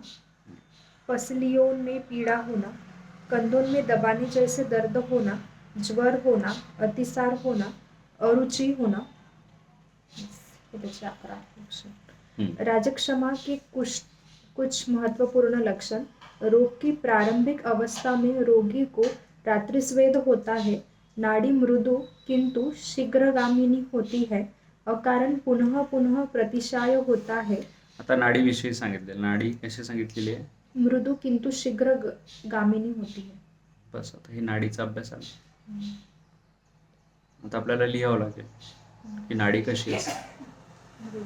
होना पसलियों में पीड़ा होना कंधों में दबाने जैसे दर्द होना ज्वर होना अतिसार होना अरुचि होना। लक्षण. हम्म. राजक्षमा के कुछ कुछ महत्वपूर्ण लक्षण रोग की प्रारंभिक अवस्था में रोगी को रात्रिस्वेद होता है। नाड़ी मृदु किंतु शीघ्रगामिनी होती है। अकारण पुनः पुनः प्रतिशाय होता है। आता नाडीविषयी सांगितले. नाडी कशी सांगितलेली आहे? मृदू किंतु शीघ्र गामिनी होती है. बस आता हे नाडीचा अभ्यास आला आता आपल्याला लिहावं लागेल की नाडी कशी असते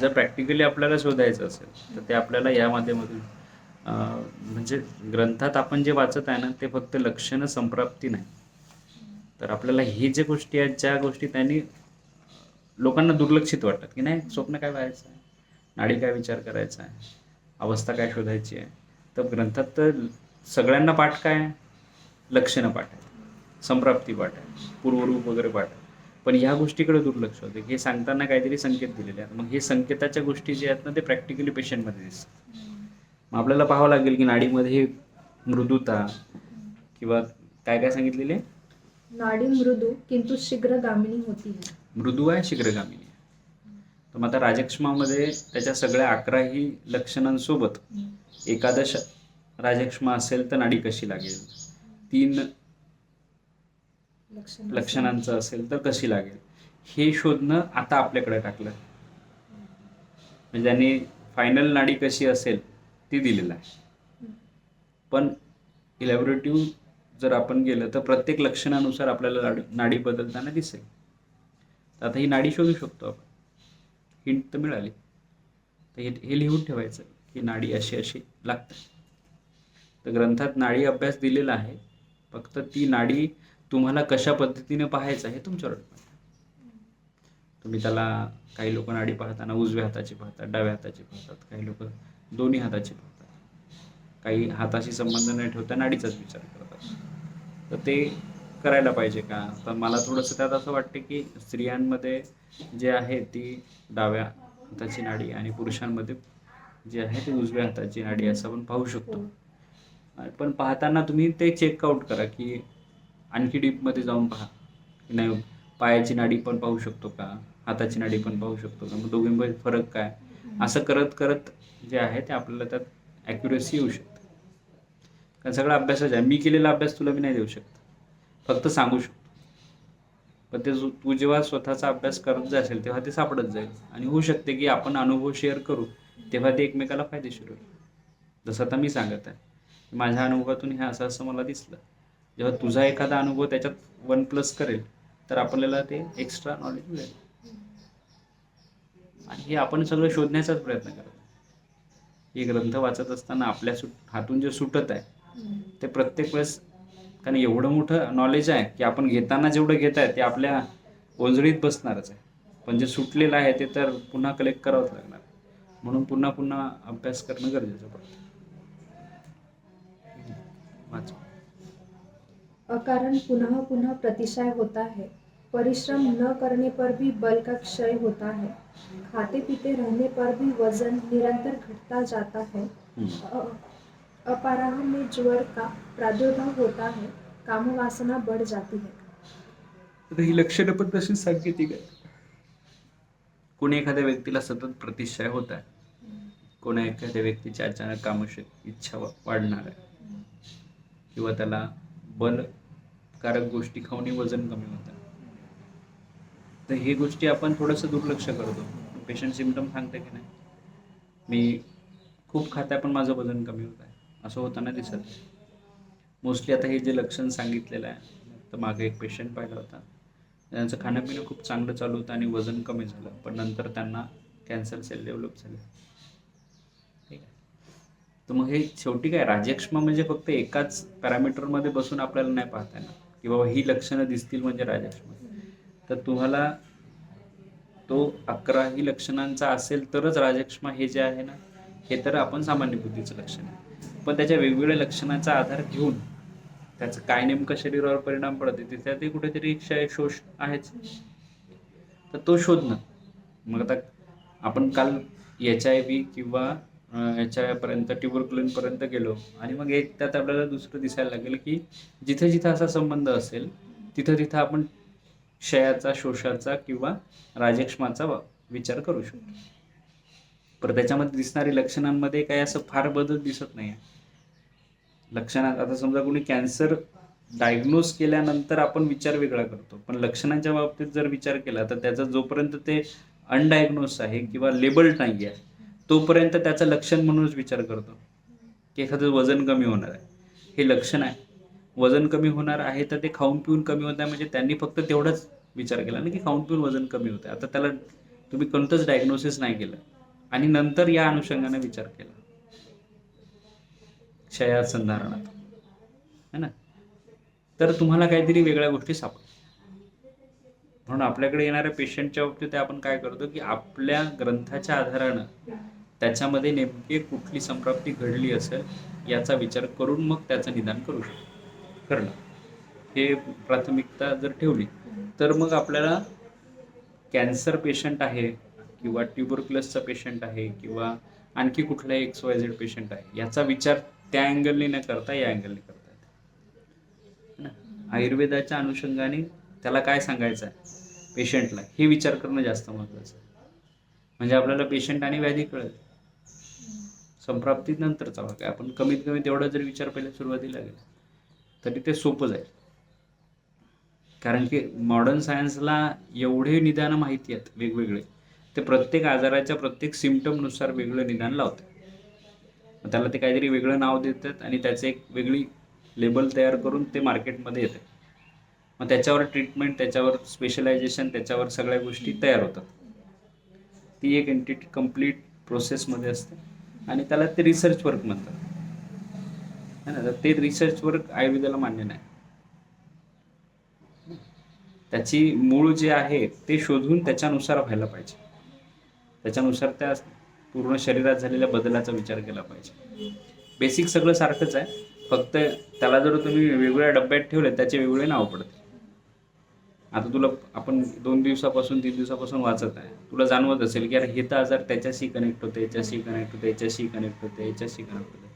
जर प्रॅक्टिकली आपल्याला शोधायचं असेल तर ते आपल्याला या माध्यमातून अं, म्हणजे ग्रंथात आपण जे वाचत आहे ना ते फक्त लक्षणं संप्राप्ती नाही. तर आपल्याला हे जे गोष्टी आहेत ज्या गोष्टी त्यांनी लोकांना दुर्लक्षित वाटतात की नाही स्वप्न काय व्हायचं आहे नाडी काय विचार करायचा आहे? अवस्था काय शोधायची आहे? तर ग्रंथात तर सगळ्यांना पाठ काय आहे? लक्षणं पाठ आहे संप्राप्ती पाठ आहे. पूर्वरूप वगैरे पाठ आहे पण ह्या गोष्टीकडे दुर्लक्ष होते. हे सांगताना काहीतरी संकेत दिलेले आहेत. मग हे संकेताच्या गोष्टी जे आहेत ना ते प्रॅक्टिकली पेशंटमध्ये दिसतात. मग आपल्याला पाहावं लागेल की नाडीमध्ये मृदुता किंवा काय काय सांगितलेले? नाड़ी मृदु किंतु शीघ्र गामिनी होती. मृदू आहे शीघ्रगामिनी. तर मग आता राजक्षमामध्ये त्याच्या सगळ्या अकराही लक्षणांसोबत एकादश राजक्षमा असेल तर नाडी कशी लागेल? तीन लक्षण लक्षणांचं असेल तर कशी लागेल? हे शोधणं आता आपल्याकडे टाकलं. म्हणजे त्यांनी फायनल नाडी कशी असेल ती दिलेलं आहे. पण इलॅबोरेटिव्ह जर आपण गेलं तर प्रत्येक लक्षणानुसार आपल्याला नाडी नाडी बदलताना दिसेल. तर आता ही नाडी शोधू शकतो आपण. हिंट तर मिळाली. तर हे हे लिहून ठेवायचं की नाडी अशी अशी लागते. तर ग्रंथात नाडी अभ्यास दिलेला आहे. फक्त ती नाडी तुम्हाला कशा पद्धतीने पाहायचं आहे तुमच्यावर तुम्ही त्याला काही लोक नाडी पाहताना उजव्या हाताची पाहतात डाव्या हाताची पाहतात काही लोक दोन्ही हाताची पाहतात. काही हाताशी संबंध न ठेवता नाडीचाच विचार करतात तर ते करायला पाहिजे का? तर मला थोडंसं त्यात असं वाटतं की स्त्रियांमध्ये जे आहे ती डाव्या हाताची नाडी आणि पुरुषांमध्ये जी आहे ती उजव्या हाताची नाडी असं आपण पाहू शकतो. पण पाहताना तुम्ही ते चेकआउट करा की आणखी डीपमध्ये जाऊन पहा. नाही पायाची नाडी पण पाहू शकतो का? हाताची नाडी पण पाहू शकतो का? मग दोघींमध्ये फरक काय? असं करत करत जे आहे ते आपल्याला त्यात ॲक्युरेसी येऊ शकते. कारण सगळा अभ्यासच आहे. मी केलेला अभ्यास तुला मी नाही देऊ शकत. फक्त सांगू शकतो. पण ते जो- तू जेव्हा स्वतःचा अभ्यास करत जाशील तेव्हा ते सापडत जाईल. आणि होऊ शकते की आपण अनुभव शेअर करू तेव्हा ते एकमेकाला फायदेशीर होईल. जसं आता मी सांगत आहे. माझ्या अनुभवातून हे असं असं मला दिसलं. जेव्हा तुझा एखादा अनुभव त्याच्यात वन प्लस करेल तर आपल्याला ते एक्स्ट्रा नॉलेज मिळेल. आणि हे आपण सगळं शोधण्याचाच प्रयत्न करत हे ग्रंथ वाचत असताना आपल्या सुट हातून जे सुटत आहे ते प्रत्येक वेळेस कारण एवढं मोठं नॉलेज आहे की आपण घेताना जेवढं घेत आहे ते आपल्या ओंजळीत बसणारच आहे. पण जे सुटलेलं आहे ते तर पुन्हा कलेक्ट करावंच लागणार म्हणून पुन्हा पुन्हा अभ्यास करणं गरजेचं पडतं. अकारण पुनः पुनः प्रतिशय होता है परिश्रम न करने पर भी बल का क्षय होता है. खाते पीते रहने पर भी वजन निरंतर घटता जाता है. अपराह में ज्वर का प्रादुर्भाव होता है काम वासना बढ़ जाती है आता ही लक्षणं पण तशीच सांकेतिक आहे कोणी एखाद्या व्यक्तीला सतत प्रतिष्ठा होत आहे कोणा एखाद्या व्यक्तीची अचानक कामशक इच्छा वा- वाढणार आहे किंवा त्याला बलकारक गोष्टी खाऊन वजन कमी होत आहे. तर हे गोष्टी आपण थोडंसं दुर्लक्ष करतो. पेशंट सिमटम सांगते की नाही? मी खूप खात आहे पण माझं वजन कमी होत आहे. असं होताना दिसत. मोस्टली आता हे जे लक्षण सांगितलेलं आहे तर मागे एक पेशंट पाहिला होता. त्यांचं खाणंपिणं खूप चांगलं चालू होतं आणि वजन कमी झालं पण नंतर त्यांना कॅन्सर सेल डेव्हलप झाले. ठीक आहे. तर मग हे शेवटी काय राजक्षमा म्हणजे फक्त एकाच पॅरामीटरमध्ये बसून आपल्याला नाही पाहता येणार. की बाबा ही लक्षणं दिसतील म्हणजे राजक्षमा. तर तुम्हाला तो अकरा ही लक्षणांचा असेल तरच राजक्षमा हे जे आहे ना हे तर आपण सामान्य बुद्धीचं लक्षण आहे. पण त्याच्या वेगवेगळ्या लक्षणाचा आधार घेऊन त्याचं काय नेमकं शरीरावर परिणाम पडते तिथे ते कुठेतरी क्षय शोष आहेच. तर तो शोधणं. मग आता आपण काल एच आय व्ही किंवा एच आय पर्यंत गेलो आणि मग एक त्यात आपल्याला दुसरं दिसायला लागेल की जिथे जिथे असा संबंध असेल तिथं तिथं आपण क्षयाचा शोषाचा किंवा राजक्षमाचा वा- विचार करू शकतो. पण त्याच्यामध्ये दिसणारी लक्षणांमध्ये काही असं फार बदल दिसत नाही. लक्षणात आता समजा कोणी कॅन्सर डायग्नोज केल्यानंतर आपण विचार वेगळा करतो. पण लक्षणांच्या बाबतीत जर विचार केला तर त्याचा जोपर्यंत ते अनडायग्नोज आहे किंवा लेबल्ड नाही आहे तोपर्यंत त्याचं लक्षण म्हणूनच विचार करतो. की एखादं वजन कमी होणार आहे. हे लक्षण आहे. वजन कमी होणार आहे तर ते खाऊन पिऊन कमी होत आहे म्हणजे त्यांनी फक्त तेवढाच विचार केला ना की खाऊन पिऊन वजन कमी होतं आता त्याला तुम्ही कोणतंच डायग्नोसिस नाही केलं. आणि नंतर या अनुषंगाने विचार केला. क्षयासंधारणात है ना? तर तुम्हाला काहीतरी वेगळ्या गोष्टी सापडतात म्हणून आपल्याकडे येणाऱ्या पेशंटच्या बाबतीत आपण काय करतो की आपल्या ग्रंथाच्या आधारानं त्याच्यामध्ये नेमके कुठली संप्राप्ती घडली असेल याचा विचार करून मग त्याचं निदान करू शकतो. करणं हे प्राथमिकता जर ठेवली तर मग आपल्याला कॅन्सर पेशंट आहे किंवा ट्युबरक्युलसचा पेशंट आहे किंवा आणखी कुठला एक्स वाय झेड पेशंट आहे याचा विचार त्या अँगलने न करता या अँगलने करता येते. ना? आयुर्वेदाच्या अनुषंगाने त्याला काय सांगायचं आहे? पेशंटला हे विचार करणं जास्त महत्त्वाचं आहे. म्हणजे आपल्याला पेशंट आणि व्याधी कळत संप्राप्ती नंतरचा भाग आहे. आपण कमीत कमी तेवढा जर विचार पहिल्या सुरुवातीला केला तरी ते सोपं जाईल. कारण की मॉडर्न सायन्सला एवढे निदानं माहिती आहेत वेगवेगळे. ते प्रत्येक आजाराच्या प्रत्येक सिमटमनुसार वेगळं निदान लावतात. त्याला ते काहीतरी वेगळं नाव देतात आणि त्याचे एक वेगळी लेबल तयार करून ते मार्केटमध्ये येते. मग त्याच्यावर ट्रीटमेंट त्याच्यावर स्पेशलायझेशन त्याच्यावर सगळ्या गोष्टी तयार होतात. ती एक एंटिटी कंप्लीट प्रोसेसमध्ये असते आणि त्याला ते रिसर्च वर्क म्हणतात. है ना? तर ते रिसर्च वर्क आयुर्वेदाला मान्य नाही. त्याची मूळ जे आहे ते शोधून त्याच्यानुसार व्हायला पाहिजे. त्याच्यानुसार त्या पूर्ण शरीरात झालेल्या बदलाचा विचार केला पाहिजे. बेसिक सगळं सारखंच आहे. फक्त त्याला जर तुम्ही वेगवेगळ्या डब्यात ठेवले त्याचे वेगवेगळे नाव पडते आता तुला आपण दोन दिवसापासून तीन दिवसापासून वाचत आहे. तुला जाणवत असेल की अरे हे तर आजार त्याच्याशी कनेक्ट होते याच्याशी कनेक्ट होते याच्याशी कनेक्ट होते याच्याशी कनेक्ट होते.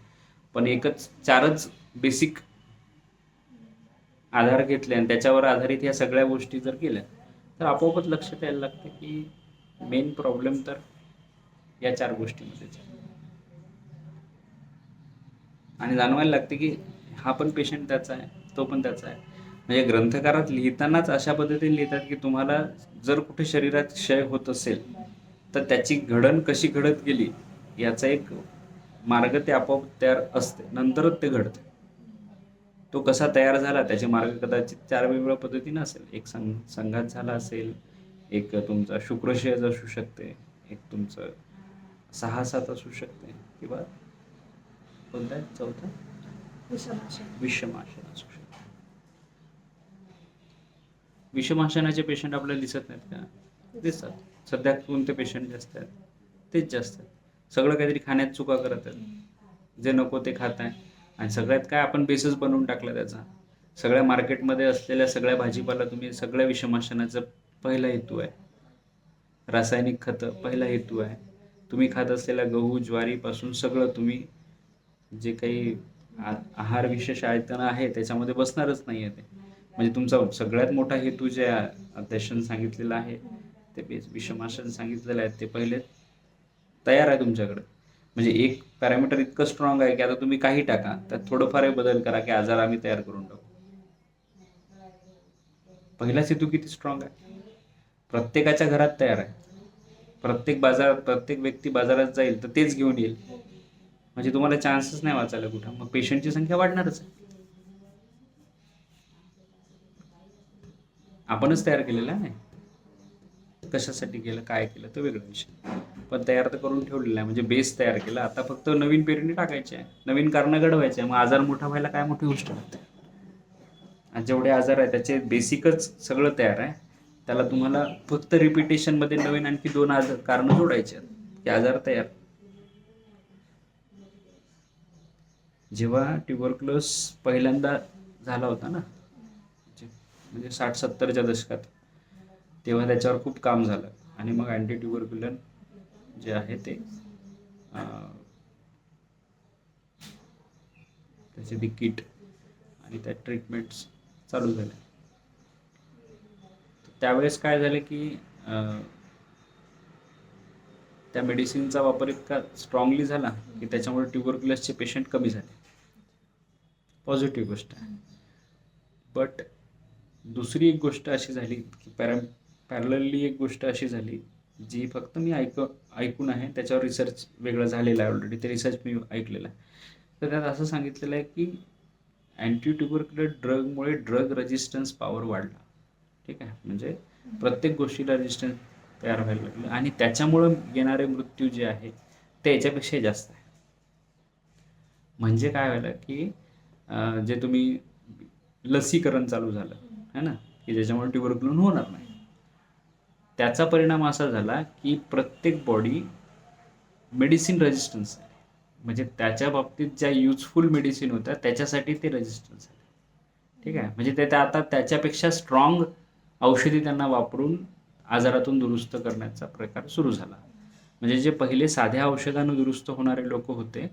पण एकच चारच बेसिक आधार घेतले आणि त्याच्यावर आधारित या सगळ्या गोष्टी जर केल्या तर आपोआपच लक्षात यायला लागतं की मेन प्रॉब्लेम तर या चार गोष्टीमध्येच आणि जाणवायला लागते की हा पण पेशंट त्याचा आहे तो पण त्याचा आहे. म्हणजे ग्रंथकारात लिहितानाच अशा पद्धतीने लिहितात की तुम्हाला जर कुठे शरीरात क्षय होत असेल तर त्याची घडण कशी घडत गेली याचा एक मार्ग ते आपोआप तयार असते. नंतरच ते घडते. तो कसा तयार झाला त्याचे मार्ग कदाचित चार वेगवेगळ्या पद्धतीने असेल. एक संघ संघात झाला असेल एक तुमचा शुक्रशयज असू शकते एक तुमचं सहा सात असू शकते किंवा कोणता आहे? चौथा? विषमाशन. असू शकते. विषमाशनाचे पेशंट आपल्याला दिसत नाहीत का? दिसतात. सध्या कोणते पेशंट जास्त आहेत? तेच जास्त आहेत. सगळं काहीतरी खाण्यात चुका करत आहेत. जे नको ते खात आहे आणि सगळ्यात काय आपण बेसच बनवून टाकला त्याचा? सगळ्या मार्केटमध्ये असलेल्या सगळ्या भाजीपाला तुम्ही सगळ्या विषमाशनाचा पहिला हेतू आहे. रासायनिक खतं पहिला हेतू आहे. तुम्ही खात असलेल्या गहू ज्वारीपासून सगळं तुम्ही जे काही आहार विशेष आयतन आहे त्याच्यामध्ये बसणारच नाही आहे ते. म्हणजे तुमचा सगळ्यात मोठा हेतू जे अध्याशन सांगितलेलं आहे ते बेस सांगितलेलं आहे ते पहिले तयार आहे तुमच्याकडे. म्हणजे एक पॅरामीटर इतकं स्ट्रॉंग आहे की आता तुम्ही काही टाका त्यात थोडंफार बदल करा की आजार आम्ही तयार करून टाकू. पहिलाच हेतू किती स्ट्रॉंग आहे? प्रत्येकाच्या घरात तयार आहे. प्रत्येक बाजार प्रत्येक व्यक्ती बाजारात जाईल तर तेच घेऊन येईल. म्हणजे तुम्हाला चान्सच नाही वाचायला कुठं. मग पेशंटची संख्या वाढणारच आहे. आपणच तयार केलेलं आहे कशासाठी केलं काय केलं तर वेगळा विषय. पण तयार तर करून ठेवलेला आहे. म्हणजे बेस तयार केला. आता फक्त नवीन पेरणी टाकायची आहे. नवीन कारणं घडवायचे आहे. मग आजार मोठा व्हायला काय मोठी गोष्ट नसते आणि जेवढे आजार आहे त्याचे बेसिकच सगळं तयार आहे. त्याला तुम्हाला फक्त रिपिटेशनमध्ये नवीन आणखी दोन आजार कारण जोडायचे आहेत. आजार तयार. जेव्हा ट्युबरक्लोस पहिल्यांदा झाला होता ना म्हणजे साठ सत्तरच्या दशकात तेव्हा त्याच्यावर खूप काम झालं. आणि मग अँटी ट्युबरक्युलन जे आहे ते त्याचे ते किट आणि त्या ट्रीटमेंट्स चालू झाल्या त्यावेळेस काय झालं की त्या मेडिसिनचा वापर इतका स्ट्रॉंगली झाला की त्याच्यामुळे ट्युबरक्युलसचे पेशंट कमी झाले. पॉझिटिव्ह गोष्ट आहे. बट दुसरी एक गोष्ट अशी झाली की पॅरा पॅरलली एक गोष्ट अशी झाली जी फक्त मी ऐक ऐकून आहे त्याच्यावर रिसर्च वेगळं झालेलं आहे ऑलरेडी ते रिसर्च मी ऐकलेलं आहे. तर त्यात असं सांगितलेलं आहे की अँटी ट्युबरक्युलर ड्रगमुळे ड्रग रेजिस्टन्स पॉवर वाढला. ठीक आहे? म्हणजे प्रत्येक गोष्टीला रेजिस्टन्स तयार व्हायला लागलं. आणि त्याच्यामुळं येणारे मृत्यू जे आहे ते याच्यापेक्षाही जास्त आहे. म्हणजे काय व्हायला की जे तुम्ही लसीकरण चालू झालं है ना? की ज्याच्यामुळे ट्युबरक्युलन होणार नाही. त्याचा परिणाम असा झाला की प्रत्येक बॉडी मेडिसिन रेजिस्टन्स आहे. म्हणजे त्याच्या बाबतीत ज्या युजफुल मेडिसिन होत्या त्याच्यासाठी ते रेजिस्टन्स आहे. ठीक आहे? म्हणजे ते आता त्याच्यापेक्षा स्ट्रॉंग औषधी त्यांना वापरून आजारातून दुरुस्त करण्याचा प्रकार सुरू झाला. म्हणजे जे पहिले साध्या औषधानं दुरुस्त होणारे लोक होते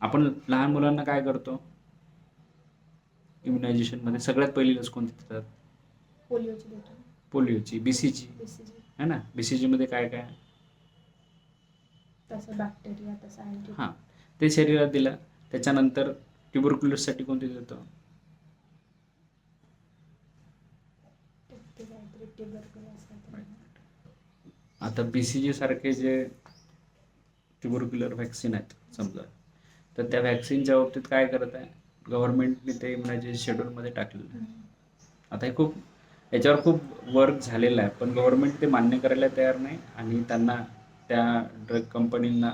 आपण लहान मुलांना काय करतो? इम्युनायझेशनमध्ये सगळ्यात पहिली लस कोणती देतात? पोलिओची पोलिओची BCG. है ना? BCG मध्ये काय काय? तसं बॅक्टेरिया तसं हां. ते शरीरात दिलं. त्याच्यानंतर ट्युबरक्युलससाठी कोणती देतो ते काहीतरी tuberculosis काहीतरी. आता बी सी जी सारखे जे ट्युबरक्युलर व्हॅक्सिन आहेत समजा तर त्या व्हॅक्सिनच्या बाबतीत काय करत आहे? गव्हर्नमेंटने ते म्हणजे शेड्यूलमध्ये टाकलेलं आहे. आता हे खूप याच्यावर खूप वर्क झालेलं आहे पण गव्हर्नमेंट ते मान्य करायला तयार नाही आणि त्यांना त्या ड्रग कंपनींना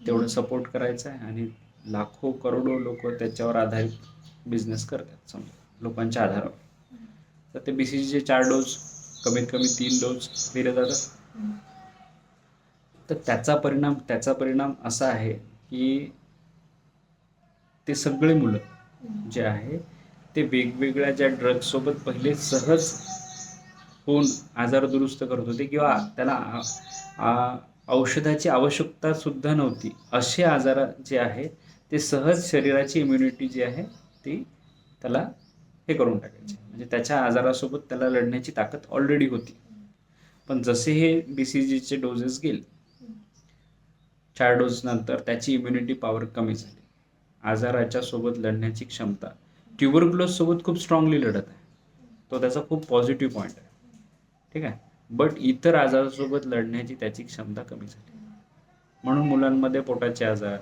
तेवढं सपोर्ट करायचं आहे आणि लाखो करोडो लोक त्याच्यावर आधारित बिझनेस करतात समजा लोकांच्या आधारावर. तर ते बी सी जीचे चार डोस कमीत कमी तीन डोस दिले जातात. तर त्याचा परिणाम त्याचा परिणाम असा आहे की ते सगळे मुलं जे आहे ते वेगवेगळ्या ज्या ड्रग्ससोबत पहिले सहज होऊन आजार दुरुस्त करत होते किंवा त्याला औषधाची आवश्यकता सुद्धा नव्हती. असे आजार जे आहे ते सहज शरीराची इम्युनिटी जी आहे ती त्याला हे करून टाकायची. म्हणजे त्याच्या आजारासोबत त्याला लढण्याची ताकद ऑलरेडी होती. पण जसे हे बी सी जीचे डोजेस गेले चार डोस नंतर त्याची इम्युनिटी पॉवर कमी झाली. आजाराच्या सोबत लढण्याची क्षमता ट्युबरक्युलोज सोबत खूप स्ट्रॉंगली लढत आहे. तो त्याचा खूप पॉझिटिव्ह पॉईंट आहे. ठीक आहे? बट इतर आजारासोबत लढण्याची त्याची क्षमता कमी झाली. म्हणून मुलांमध्ये पोटाचे आजार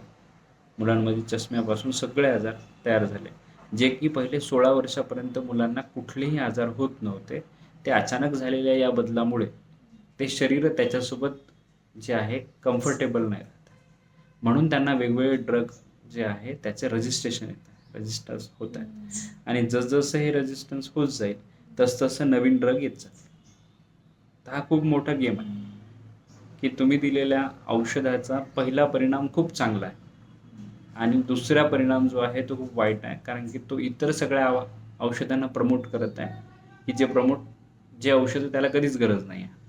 मुलांमध्ये चष्म्यापासून सगळे आजार तयार झाले. जे की पहिले सोळा वर्षापर्यंत मुलांना कुठलेही आजार होत नव्हते ते अचानक झालेल्या या बदलामुळे ते शरीर त्याच्यासोबत जे आहे कम्फर्टेबल नाही राहत. म्हणून त्यांना वेगवेगळे ड्रग जे आहे त्याचे रजिस्ट्रेशन येतं. रजिस्टर्स होत आहेत. आणि जसजसं हे रेजिस्टन्स होत जाईल तसतसं नवीन ड्रग येत जाईल. तर हा खूप मोठा गेम आहे. की तुम्ही दिलेल्या औषधाचा पहिला परिणाम खूप चांगला आहे. आणि दुसरा परिणाम जो आहे तो खूप वाईट आहे. कारण की तो इतर सगळ्या औषधांना प्रमोट करत आहे. की जे प्रमोट जे औषधं त्याला कधीच गरज नाही आहे.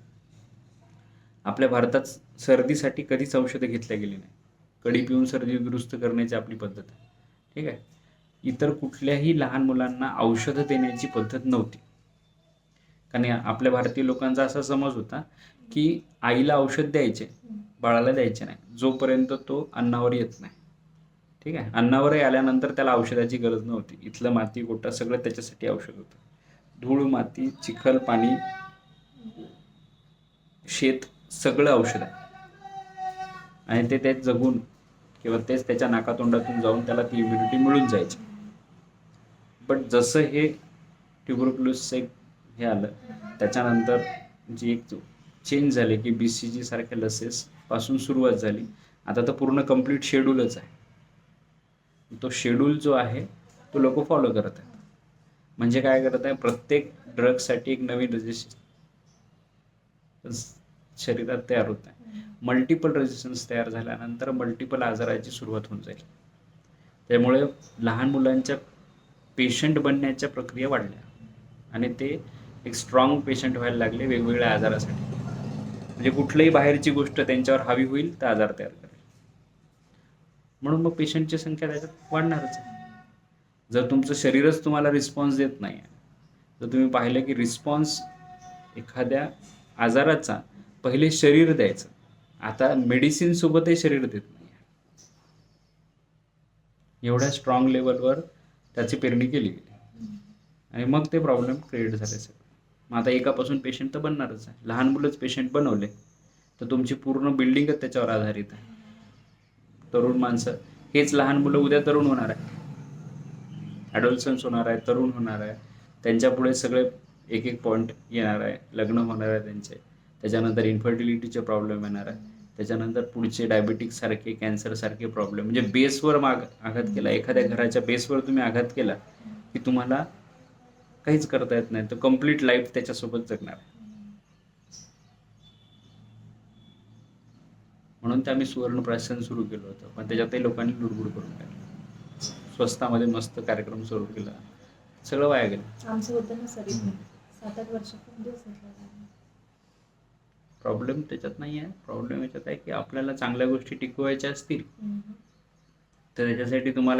आपल्या भारतात सर्दीसाठी कधीच औषधं घेतल्या गेली नाही कडी पिऊन सर्दी दुरुस्त करण्याची आपली पद्धत आहे. ठीक आहे? इतर कुठल्याही लहान मुलांना औषधं देण्याची पद्धत नव्हती. कारण या- आपल्या भारतीय लोकांचा असा समज होता की आईला औषध द्यायचे बाळाला द्यायचे नाही. जोपर्यंत तो अन्नावर येत नाही. ठीक आहे? अन्नावरही आल्यानंतर त्याला औषधाची गरज नव्हती. इथलं माती गोटा सगळं त्याच्यासाठी औषध होतं. धूळ माती चिखल पाणी शेत सगळं औषध आहे. आणि ते तेच जगून किंवा तेच त्याच्या नाकातोंडातून जाऊन त्याला ती इम्युनिटी मिळून जायची. बट जसं हे ट्युबरक्युलोसचं एक हे आलं त्याच्यानंतर जी एक चेंज झाली की बी सी जी सारख्या लसेसपासून सुरुवात झाली. आता तर पूर्ण कंप्लीट शेड्यूलच आहे. तो शेड्यूल जो आहे तो लोक फॉलो करत आहेत. म्हणजे काय करत आहे प्रत्येक ड्रगसाठी एक नवीन रजिस्ट्रेशन शरीरात तयार होत नाही. मल्टिपल रेजिस्टन्स तयार झाल्यानंतर मल्टिपल आजाराची सुरुवात होऊन जाईल. त्यामुळे लहान मुलांच्या पेशंट बनण्याच्या प्रक्रिया वाढल्या आणि ते एक स्ट्रॉंग पेशंट व्हायला लागले वेगवेगळ्या आजारासाठी. म्हणजे कुठल्याही बाहेरची गोष्ट त्यांच्यावर हवी होईल तर आजार तयार करेल. म्हणून मग पेशंटची संख्या त्याच्यात वाढणारच जर तुमचं शरीरच तुम्हाला रिस्पॉन्स देत नाही जर तुम्ही पाहिलं की रिस्पॉन्स एखाद्या आजाराचा पहिले शरीर द्यायचं. आता मेडिसिन सोबतही शरीर देत नाही. एवढ्या स्ट्रॉंग लेवलवर त्याची पेरणी केली गेली. आणि मग ते प्रॉब्लेम क्रिएट झाले सगळे. मग आता एकापासून पेशंट तर बनणारच आहे. लहान मुलंच पेशंट बनवले तर तुमची पूर्ण बिल्डिंगच त्याच्यावर आधारित आहे. तरुण माणसं हेच लहान मुलं उद्या तरुण होणार आहे ॲडोल्सन्स होणार आहे तरुण होणार आहे त्यांच्या पुढे सगळे एक एक पॉईंट येणार आहे. लग्न होणार आहे त्यांचे. त्याच्यानंतर इन्फर्टिलिटीचे प्रॉब्लेम येणार आहे त्याच्यानंतर पुढचे डायबेटिक्स सारखे कॅन्सर सारखे प्रॉब्लेम म्हणजे बेसवर माग आघात केला. एखाद्या घराच्या बेसवर तुम्ही आघात केला की तुम्हाला काहीच करता येत नाही. तर कंप्लीट लाईफ त्याच्यासोबत जगणार. म्हणून ते आम्ही सुवर्ण प्राशन सुरू केलं होतं. पण त्याच्यातही लोकांनी लुडबुड करून टाकलं. स्वस्तामध्ये मस्त कार्यक्रम सुरू केला. सगळं वाया गेलं. आमचं होतं ना सर सात आठ वर्ष खूप दिवस प्रॉब्लेम त्याच्यात नाही आहे प्रॉब्लेम याच्यात आहे की आपल्याला चांगल्या गोष्टी टिकवायच्या असतील तर त्याच्यासाठी तुम्हाला